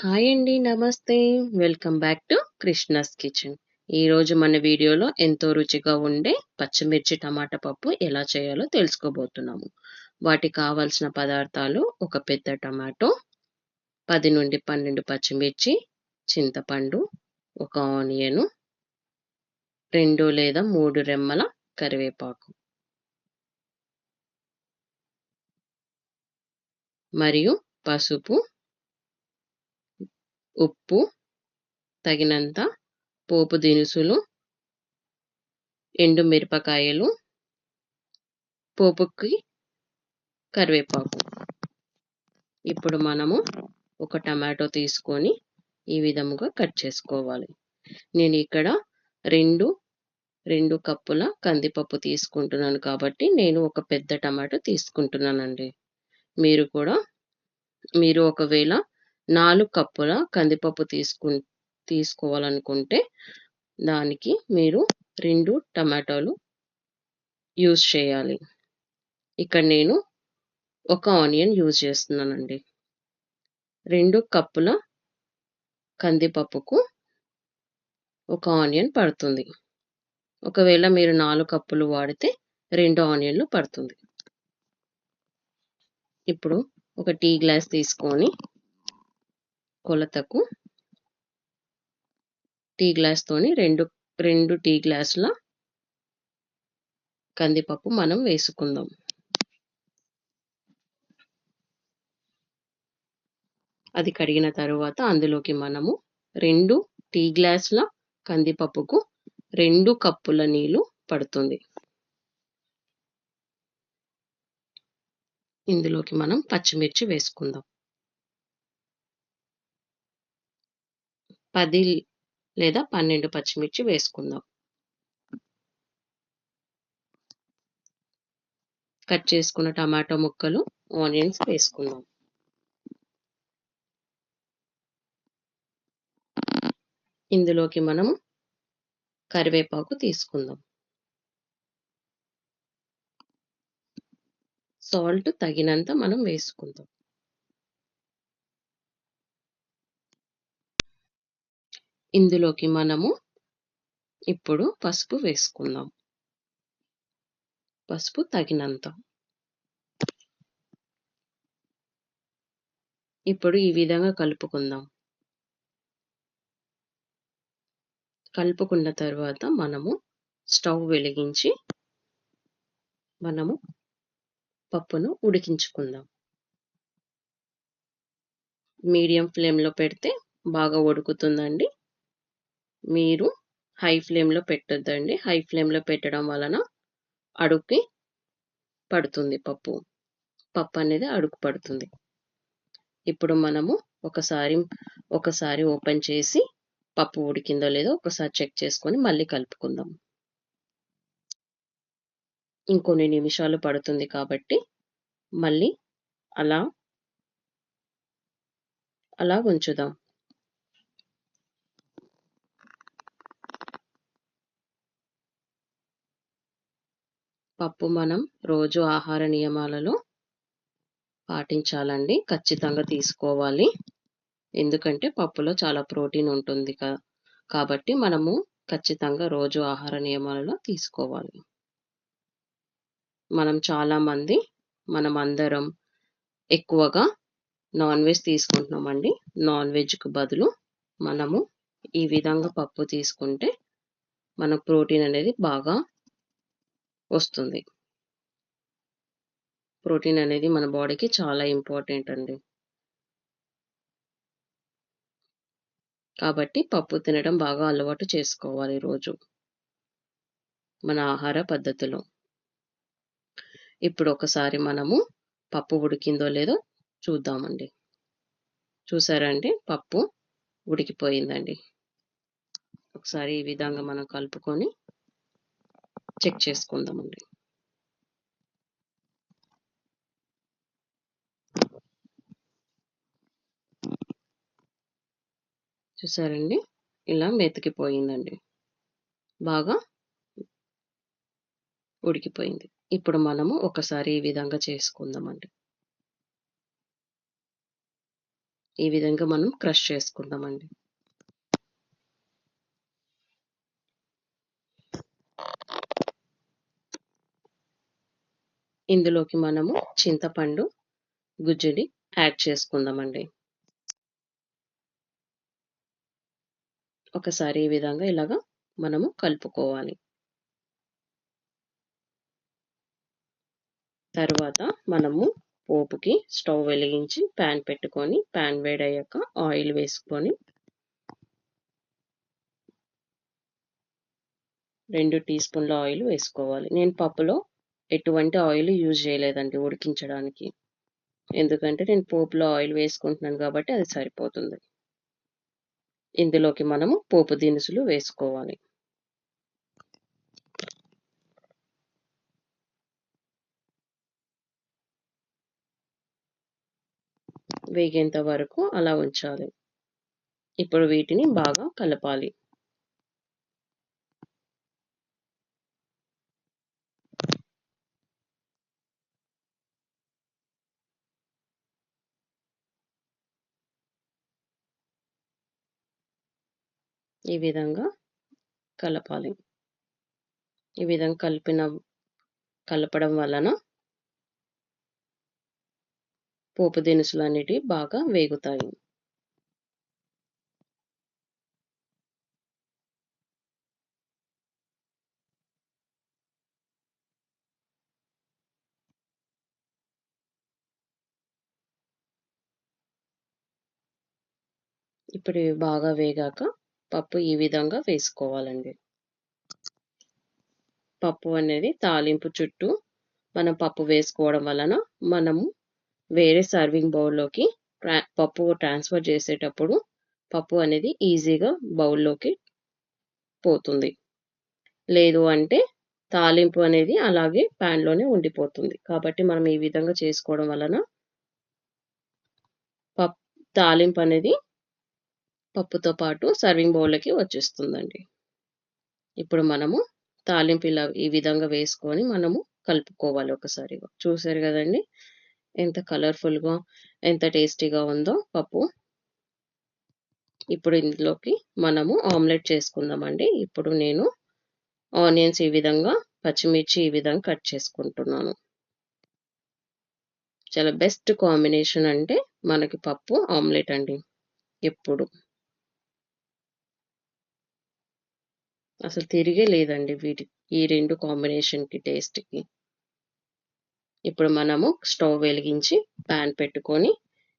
Hi అండి. నమస్తే. Welcome back to Krishna's kitchen. ఈరోజు మన వీడియోలో ఎంతో రుచిగా ఉండే పచ్చిమిర్చి టమాటా పప్పు ఎలా చేయాలో తెలుసుకోబోతున్నాము. వాటికి కావాల్సిన పదార్థాలు ఒక పెద్ద టమాటో, పది నుండి 12 పచ్చిమిర్చి, చింతపండు, ఒక ఆనియను, రెండు లేదా మూడు రెమ్మల కరివేపాకు. మరియు పసుపు, ఉప్పు, తగినంత పోపు దినుసులు, ఎండు మిరపకాయలు, పోపుకి కరివేపాకు. ఇప్పుడు మనము ఒక టమాటో తీసుకొని ఈ విధముగా కట్ చేసుకోవాలి. నేను ఇక్కడ 2, 2 కప్పుల కందిపప్పు తీసుకుంటున్నాను కాబట్టి నేను ఒక పెద్ద టమాటో తీసుకుంటున్నానండి. మీరు కూడా మీరు ఒకవేళ నాలుగు కప్పుల కందిపప్పు తీసుకు తీసుకోవాలనుకుంటే దానికి మీరు రెండు టమాటాలు యూజ్ చేయాలి. ఇక్కడ నేను ఒక ఆనియన్ యూజ్ చేస్తున్నానండి. రెండు కప్పుల కందిపప్పుకు ఒక ఆనియన్ పడుతుంది. ఒకవేళ మీరు నాలుగు కప్పులు వాడితే రెండు ఆనియన్‌లు పడుతుంది. ఇప్పుడు ఒక టీ గ్లాస్ తీసుకొని కొలతకు టీ గ్లాస్‌తోని 2, 2 టీ గ్లాసుల కందిపప్పు మనం వేసుకుందాం. అది కడిగిన తరువాత అందులోకి మనము రెండు టీ గ్లాసుల కందిపప్పుకు రెండు కప్పుల నీళ్ళు పడుతుంది. ఇందులోకి మనం పచ్చిమిర్చి వేసుకుందాం. పది లేదా 12 పచ్చిమిర్చి వేసుకుందాం. కట్ చేసుకున్న టమాటో ముక్కలు, ఆనియన్స్ వేసుకుందాం. ఇందులోకి మనం కరివేపాకు తీసుకుందాం. సాల్ట్ తగినంత మనం వేసుకుందాం. ఇందులోకి మనము ఇప్పుడు పసుపు వేసుకుందాం. పసుపు తగినంత. ఇప్పుడు ఈ విధంగా కలుపుకుందాం. కలుపుకున్న తర్వాత మనము స్టవ్ వెలిగించి మనము పప్పును ఉడికించుకుందాం. మీడియం ఫ్లేమ్‌లో పెడితే బాగా ఉడుకుతుందండి. మీరు హై ఫ్లేమ్‌లో పెట్టొద్దండి. హై ఫ్లేమ్‌లో పెట్టడం వలన అడుక్కి పడుతుంది పప్పు. పప్పు అనేది అడుగు పడుతుంది. ఇప్పుడు మనము ఒకసారి ఒకసారి ఓపెన్ చేసి పప్పు ఉడికిందో లేదో ఒకసారి చెక్ చేసుకొని మళ్ళీ కలుపుకుందాం. ఇంకొన్ని నిమిషాలు పడుతుంది కాబట్టి మళ్ళీ అలా అలా ఉంచుదాం. పప్పు మనం రోజు ఆహార నియమాలలో పాటించాలండి. ఖచ్చితంగా తీసుకోవాలి. ఎందుకంటే పప్పులో చాలా ప్రోటీన్ ఉంటుంది కదా కాబట్టి మనము ఖచ్చితంగా రోజు ఆహార నియమాలలో తీసుకోవాలి. మనం చాలామంది మనం అందరం ఎక్కువగా నాన్ వెజ్ తీసుకుంటున్నామండి. నాన్ వెజ్‌కు బదులు మనము ఈ విధంగా పప్పు తీసుకుంటే మన ప్రోటీన్ అనేది బాగా వస్తుంది. ప్రోటీన్ అనేది మన బాడీకి చాలా ఇంపార్టెంట్ అండి. కాబట్టి పప్పు తినడం బాగా అలవాటు చేసుకోవాలి రోజు. మన ఆహార పద్ధతిలో. ఇప్పుడు ఒకసారి మనము పప్పు ఉడికిందో లేదో చూద్దామండి. చూసారా అండి పప్పు ఉడికిపోయిందండి. ఒకసారి ఈ విధంగా మనం కలుపుకొని చెక్ చేసుకుందామండి. చూసారండి ఇలా మెతికిపోయిందండి. బాగా ఉడికిపోయింది. ఇప్పుడు మనము ఒకసారి ఈ విధంగా చేసుకుందామండి. ఈ విధంగా మనం క్రష్ చేసుకుందామండి ఇందులోకి మనము చింతపండు గుజ్జుని యాడ్ చేసుకుందామండి. ఒకసారి ఈ విధంగా ఇలాగా మనము కలుపుకోవాలి. తర్వాత మనము పోపుకి స్టవ్ వెలిగించి ప్యాన్ పెట్టుకొని ప్యాన్ వేడయ్యాక ఆయిల్ వేసుకొని రెండు టీ స్పూన్ల ఆయిల్ వేసుకోవాలి. నేను పప్పులో ఎటువంటి ఆయిల్ యూజ్ చేయలేదండి ఉడికించడానికి. ఎందుకంటే నేను పోపులో ఆయిల్ వేసుకుంటున్నాను కాబట్టి అది సరిపోతుంది. ఇందులోకి మనము పోపు దినుసులు వేసుకోవాలి. వేగేంత వరకు అలా ఉంచాలి. ఇప్పుడు వీటిని బాగా కలపాలి. ఈ విధంగా కలపాలి. ఈ విధంగా కలిపిన కలపడం వలన పోపు దినుసులు అనేటివి బాగా వేగుతాయి. ఇప్పుడు బాగా వేగాక పప్పు ఈ విధంగా వేసుకోవాలండి. పప్పు అనేది తాలింపు చుట్టూ మనం పప్పు వేసుకోవడం వలన మనము వేరే సర్వింగ్ బౌల్లోకి పప్పు ట్రాన్స్ఫర్ చేసేటప్పుడు పప్పు అనేది ఈజీగా బౌల్లోకి పోతుంది. లేదు అంటే తాలింపు అనేది అలాగే ప్యాన్లోనే ఉండిపోతుంది. కాబట్టి మనం ఈ విధంగా చేసుకోవడం వలన పప్ తాలింపు అనేది పప్పుతో పాటు సర్వింగ్ బౌల్కి వచ్చేస్తుందండి. ఇప్పుడు మనము తాలింపు ఇలా ఈ విధంగా వేసుకొని మనము కలుపుకోవాలి ఒకసారి. చూసారు కదండి? ఎంత కలర్ఫుల్గా ఎంత టేస్టీగా ఉందో పప్పు. ఇప్పుడు ఇందులోకి మనము ఆమ్లెట్ చేసుకుందామండి. ఇప్పుడు నేను ఆనియన్స్ ఈ విధంగా పచ్చిమిర్చి ఈ విధంగా కట్ చేసుకుంటున్నాను. చాలా బెస్ట్ కాంబినేషన్ అంటే మనకి పప్పు ఆమ్లెట్ అండి. ఎప్పుడు. అసలు తిరిగే లేదండి వీటి ఈ రెండు కాంబినేషన్కి టేస్ట్కి ఇప్పుడు మనము స్టవ్ వెలిగించి ప్యాన్ పెట్టుకొని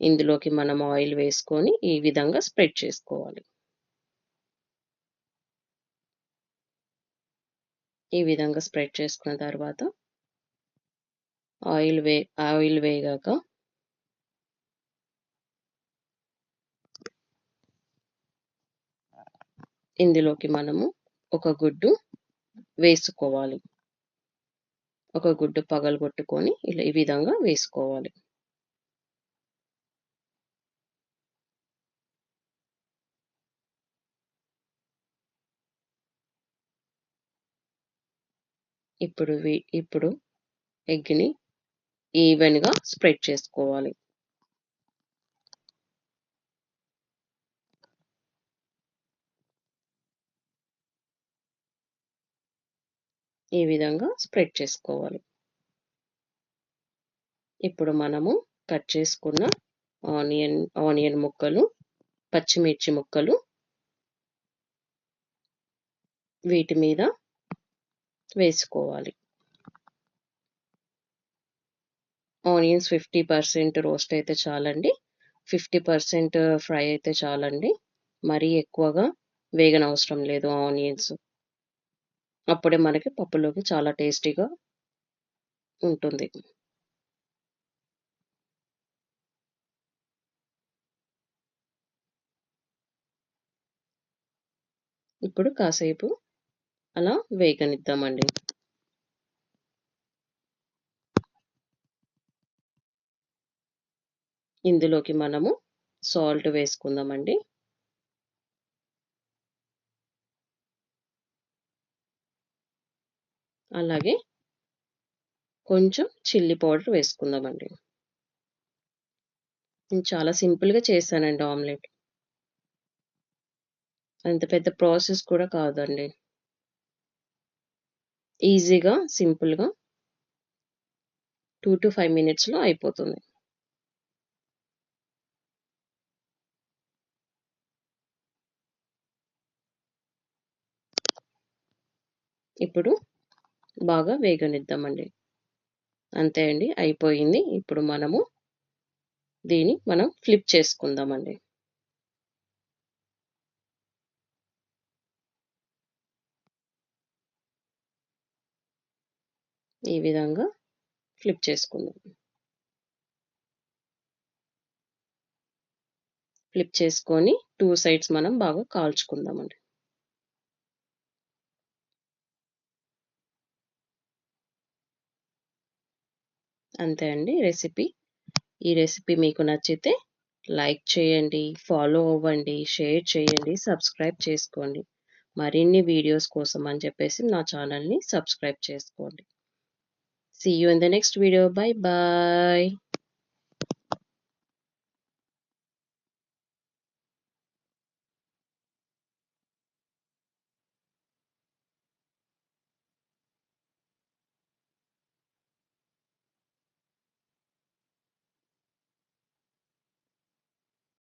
ఇందులోకి మనం ఆయిల్ వేసుకొని ఈ విధంగా స్ప్రెడ్ చేసుకోవాలి. ఈ విధంగా స్ప్రెడ్ చేసుకున్న తర్వాత ఆయిల్ వే ఆయిల్ వేగాక ఇందులోకి మనము ఒక గుడ్డు వేసుకోవాలి. ఒక గుడ్డు పగలగొట్టుకొని ఇలా ఈ విధంగా వేసుకోవాలి. ఇప్పుడు ఇప్పుడు ఎగ్ని ఈవెన్గా స్ప్రెడ్ చేసుకోవాలి. ఈ విధంగా స్ప్రెడ్ చేసుకోవాలి. ఇప్పుడు మనము కట్ చేసుకున్న ఆనియన్ ఆనియన్ ముక్కలు పచ్చిమిర్చి ముక్కలు వీటి మీద వేసుకోవాలి. ఆనియన్స్ ఫిఫ్టీ పర్సెంట్ రోస్ట్ అయితే చాలండి. ఫిఫ్టీ పర్సెంట్ ఫ్రై అయితే చాలండి. మరీ ఎక్కువగా వేగనవసరం లేదు ఆనియన్స్. అప్పుడే మనకి పప్పులోకి చాలా టేస్టీగా ఉంటుంది. ఇప్పుడు కాసేపు అలా వేగనిద్దామండి. ఇందులోకి మనము సాల్ట్ వేసుకుందామండి. అలాగే కొంచెం చిల్లీ పౌడర్ వేసుకుందామండి నేను చాలా సింపుల్‌గా చేశానండి ఆమ్లెట్. అంత పెద్ద ప్రాసెస్ కూడా కాదండి. ఈజీగా, సింపుల్‌గా 2-5 మినిట్స్‌లో అయిపోతుంది. ఇప్పుడు బాగా వేగనిద్దామండి. అంతే అండి అయిపోయింది. ఇప్పుడు మనము దీన్ని మనం ఫ్లిప్ చేసుకుందామండి. ఈ విధంగా ఫ్లిప్ చేసుకుందాం. ఫ్లిప్ చేసుకొని టూ సైడ్స్ మనం బాగా కాల్చుకుందామండి. అంతే అండి రెసిపీ. ఈ రెసిపీ మీకు నచ్చితే లైక్ చేయండి, ఫాలో అవ్వండి, షేర్ చేయండి, సబ్స్క్రైబ్ చేసుకోండి. మరిన్ని వీడియోస్ కోసం అని చెప్పేసి నా ఛానల్‌ని సబ్స్క్రైబ్ చేసుకోండి. See you in the next video. Bye bye.